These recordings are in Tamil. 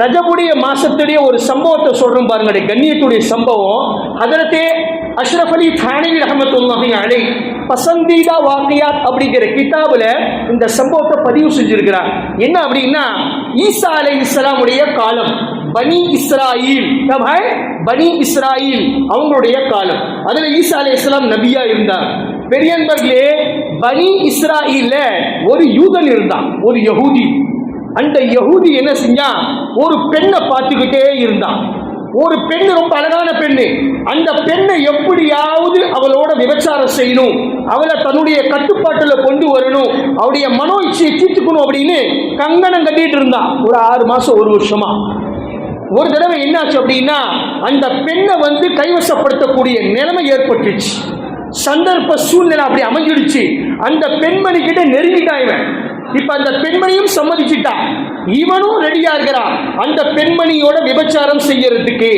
ரஜபுடைய மாசத்துடைய ஒரு சம்பவத்தை சொல்றோம் பாருங்க கண்ணியத்துடைய சம்பவம். அதனத்தே அஷ்ரஃப் அலி தானி ரஹமத்துல்லாஹி அலை பசந்தீதா வாக்கியாத் அப்படிங்கிற கிதாபுல இந்த சம்பவத்தை பதிவு செஞ்சிருக்கிறார். என்ன அப்படின்னா ஈசா அலை இஸ்லாமுடைய காலம் பனி இஸ்ராயில் பனி இஸ்ராயில் அவங்களுடைய காலம். அதுல ஈசா அலை இஸ்லாம் நபியா இருந்தார். பெரியன்பர்களே பனி இஸ்ராயில்ல ஒரு யூதன் இருந்தான் ஒரு யகூதி. அந்த யகுதி என்ன செஞ்சான் ஒரு பெண்ணை பார்த்துக்கிட்டே இருந்தான். ஒரு பெண் ரொம்ப அழகான பெண்ணு. அந்த பெண்ணை எப்படியாவது அவளோட விபச்சாரம் செய்யணும். அவளை தன்னுடைய கட்டுப்பாட்டில் கொண்டு வரணும். அவளுடைய மனோ இச்சையை தீர்த்துக்கணும் அப்படின்னு கங்கணம் கட்டிட்டு இருந்தான். ஒரு ஆறு மாசம் ஒரு வருஷமா. ஒரு தடவை என்னாச்சு அப்படின்னா அந்த பெண்ணை வந்து கைவசப்படுத்தக்கூடிய நிலைமை ஏற்பட்டுச்சு. சந்தர்ப்ப சூழ்நிலை அப்படி அமைஞ்சிடுச்சு. அந்த பெண்மணி கிட்ட நெருங்கிட்டான் இவன். இப்ப அந்த பெண்மணியும் சம்மதிச்சிட்டா இவனும் ரெடியா இருக்கிறான். அந்த பெண்மணியோட விபச்சாரம் செய்யறதுக்கு.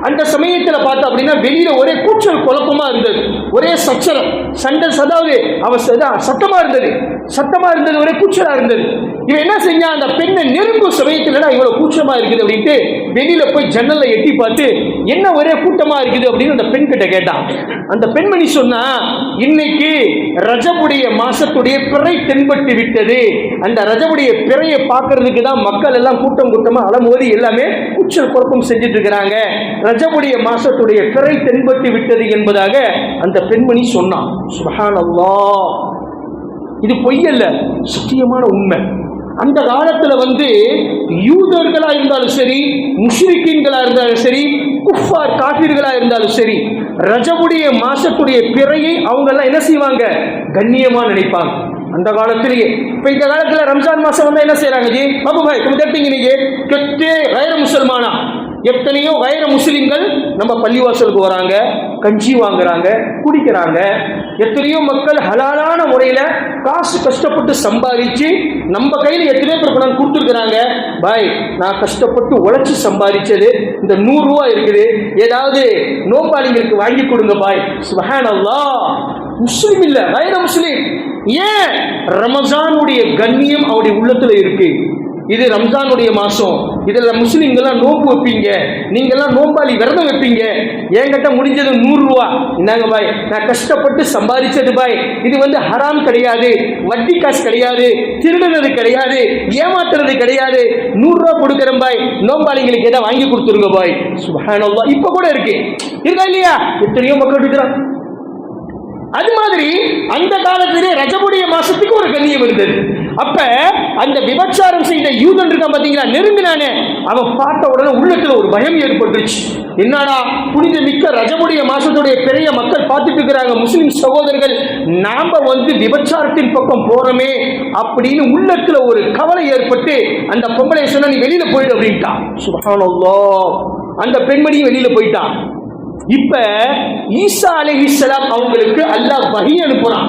அந்த சமயத்தில் பார்த்தா அப்படின்னா வெளியில ஒரே கூச்சல் குழப்பமா இருந்தது. ஒரே சச்சரம் சண்டை சதாவது அவன் ச- சத்தமா இருந்தது. சத்தமா இருந்தது ஒரே கூச்சலா இருந்தது. இவன் என்ன செஞ்சான்? அந்த பெண்ணை நெருங்கும் சமயத்துல இவ்வளோ கூச்சமா இருக்குது அப்படின்ட்டு வெளியில போய் ஜன்னல்ல எட்டி பார்த்து என்ன ஒரே கூட்டமா இருக்குது அப்படின்னு அந்த பெண் கிட்ட கேட்டான். அந்த பெண்மணி சொன்னா இன்னைக்கு ரஜபுடைய மாசத்துடைய பிறை தென்பட்டு விட்டது. அந்த ரஜபுடைய பிறையை பார்க்கறதுக்கு தான் மக்கள் எல்லாம் கூட்டம் கூட்டமா அலமோதி எல்லாமே கூச்சல் குழப்பம் செஞ்சுட்டு இருக்கிறாங்க. ரஜபுடைய மாசத்துடைய கரை தென்பட்டு விட்டது என்பதாக அந்த பெண்மணி சொன்னான். சுபஹான் அல்லா இது பொய்யல்ல சத்தியமான உண்மை. அந்த காலத்தில் வந்து யூதர்களாக இருந்தாலும் சரி முஸ்லிக்கீன்களாக இருந்தாலும் சரி குஃபார் காஃபீர்களாக இருந்தாலும் சரி ரஜபுடைய மாசத்துடைய பிறையை அவங்கெல்லாம் என்ன செய்வாங்க? கண்ணியமாக நினைப்பாங்க. அந்த காலத்திலேயே இப்போ இந்த காலத்தில் ரம்ஜான் மாதம் வந்தால் என்ன செய்கிறாங்க ஜி? பாபு பாய் கொடுத்துட்டீங்க நீங்கள் கெட்டு வைர முசல்மானா? எத்தனையோ வைர முஸ்லிம்கள் நம்ம பள்ளிவாசலுக்கு வராங்க கஞ்சி வாங்குறாங்க குடிக்கிறாங்க. எத்தனையோ மக்கள் ஹலாலான முறையில் காசு கஷ்டப்பட்டு சம்பாதிச்சு நம்ம கையில் எத்தனையோ பேர் பணம் கொடுத்துருக்குறாங்க. பாய் நான் கஷ்டப்பட்டு உழைச்சி சம்பாதிச்சது இந்த நூறுரூவா இருக்குது. ஏதாவது நோப்பாளிங்களுக்கு வாங்கி கொடுங்க பாய். சுபஹான் முஸ்லீம் இல்லை வைர முஸ்லீம். ஏன்? ரமஜானுடைய கண்ணியம் அவருடைய உள்ளத்தில் இருக்கு. இது ரம்ஜானுடைய மாசம். இதில் முஸ்லீம்கள்லாம் நோம்பு வைப்பீங்க. நீங்கள்லாம் நோம்பாளி விரதம் வைப்பீங்க. என்கிட்ட முடிஞ்சது நூறுரூவா. இந்தாங்க பாய் நான் கஷ்டப்பட்டு சம்பாதிச்சது பாய். இது வந்து ஹராம் கிடையாது. வட்டி காசு கிடையாது. திருடுறது கிடையாது. ஏமாத்துறது கிடையாது. நூறுரூவா கொடுக்குறேன் பாய். நோம்பாளிங்களுக்கு எதாவது வாங்கி கொடுத்துருங்க பாய். சுபஹானல்லாஹ். இப்போ கூட இருக்கு. இருக்கா இல்லையா? எத்தனையோ மக்கள் இருக்கிறான் அது மாதிரி அந்த காலத்திலே ரஜபுடைய மாசத்துக்கு ஒரு கண்ணியம் இருந்தது. அப்ப அந்த விபச்சாரம் செய்த யூதன் இருக்கான் பார்த்தீங்களா? நெருங்கினானே. அவன் பார்த்த உடனே உள்ளத்தில் ஒரு பயம் ஏற்பட்டுருச்சு. என்னடா புனித மிக்க ரஜமுடைய மாசத்துடைய பெரிய மக்கள் பார்த்துட்டு இருக்கிறாங்க முஸ்லிம் சகோதரர்கள். நாம வந்து விபச்சாரத்தின் பக்கம் போறோமே அப்படின்னு உள்ளத்துல ஒரு கவலை ஏற்பட்டு அந்த பொம்பளை சொன்னா நீ வெளியில போயிடு அப்படின்ட்டான் சுபஹானல்லாஹ் அந்த பெண்மணியும் வெளியில போயிட்டான் இப்ப ஈசா அலைஹிஸ்ஸலாம் அவங்களுக்கு அல்லாஹ் வகி அனுப்புறான்.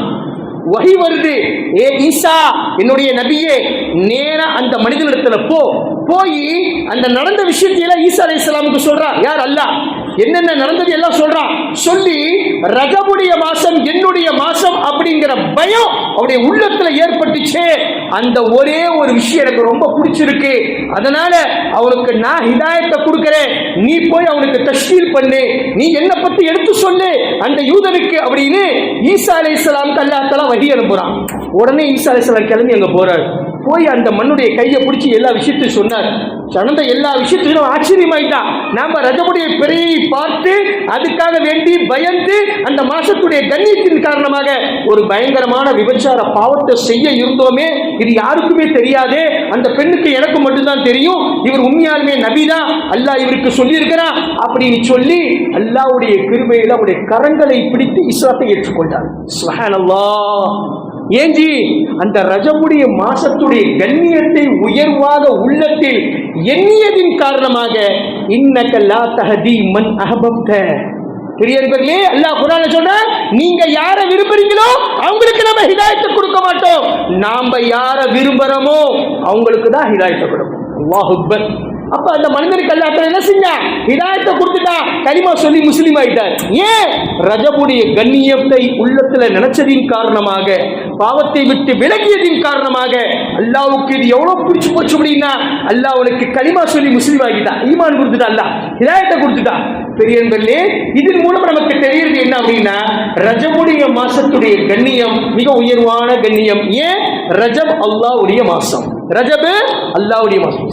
வஹி வருது. ஏ ஈசா என்னுடைய நபியே நேரா அந்த மனிதனிடத்துல போ. போய் அந்த நடந்த விஷயத்தையெல்லாம் ஈசா உங்க சொல்றா. யார்? அல்லாஹ். என்னென்ன நடந்தது எல்லாம் சொல்றான். சொல்லி ரஜபுடைய மாசம் என்னுடைய மாசம் அப்படிங்கிற பயம் அவருடைய உள்ளத்துல ஏற்பட்டுச்சே. அந்த ஒரே ஒரு விஷயம் எனக்கு ரொம்ப பிடிச்சிருக்கு. அதனால அவனுக்கு நான் ஹிதாயத்தை கொடுக்கிறேன். நீ போய் அவனுக்கு தஷ்கீல் பண்ணு. நீ என்ன பத்தி எடுத்து சொல்லு. அந்த யூதனுக்கு அப்படின்னு ஈசா அலை இஸ்லாமுக்கு அல்லாத்தலா வழி அனுப்புறான். உடனே ஈசா அலை இஸ்லாம் கிளம்பி அங்க போறாரு. போய் அந்த மண்ணுடைய கையை பிடிச்சி எல்லா விஷயத்தையும் சொன்னார். நடந்த எல்லா விஷயத்திலும் ஆச்சரியமாயிட்டான். நாம ரஜபுடைய பிறையை பார்த்து அதுக்காக வேண்டி பயந்து அந்த மாசத்துடைய கண்ணியத்தின் காரணமாக ஒரு பயங்கரமான விபச்சார பாவத்தை செய்ய இருந்தோமே. இது யாருக்குமே தெரியாதே. அந்த பெண்ணுக்கு எனக்கு மட்டும்தான் தெரியும். இவர் உண்மையாலுமே நபிதான் அல்லாஹ் இவருக்கு சொல்லியிருக்கிறா. அப்படின்னு சொல்லி அல்லாஹ்வுடைய கிருபையில் அவருடைய கரங்களை பிடித்து இஸ்லாத்தை ஏற்றுக்கொண்டார். சுப்ஹானல்லாஹ் ஏஞ்சி அந்த ரஜமுடைய மாசத்துடைய கண்ணியத்தை உயர்வாக உள்ளத்தில் எண்ணியதின் காரணமாக இன்னக்கல்லா லா தஹதி மன் அஹபப்த பெரியவர்களே அல்லாஹ் குரான்ல சொன்னா நீங்க யார விரும்புறீங்களோ அவங்களுக்கு நம்ம ஹிதாயத்தை கொடுக்க மாட்டோம். நாம யார விரும்புறோமோ அவங்களுக்கு தான் ஹிதாயத்தை கொடுப்போம். அல்லாஹ் அக்பர். அப்ப அந்த மனிதனுக்கு அல்லாஹ் என்ன செஞ்சேன் ஹிதாயத்தை கொடுத்துட்டா. கலிமா சொல்லி முஸ்லீம் ஆயிட்டார். ஏன்? ரஜபுடைய கண்ணியத்தை உள்ளத்துல நினைச்சதின் காரணமாக பாவத்தை விட்டு விலகியதின் காரணமாக அல்லாவுக்கு இது எவ்வளவு பிடிச்சு போச்சு அப்படின்னா அல்லாஹ் அவனுக்கு களிமா சொல்லி முஸ்லீம் ஆகிட்டான் ஈமான் கொடுத்துட்டான் அல்லாஹ். ஹிதாயத்தை கொடுத்துட்டான் பெரியவர்களே இதன் மூலம் நமக்கு தெரியுது என்ன அப்படின்னா ரஜபுடைய மாசத்துடைய கண்ணியம் மிக உயர்வான கண்ணியம். ஏன்? ரஜப் அல்லாவுடைய மாசம். ரஜபு அல்லாவுடைய மாசம்.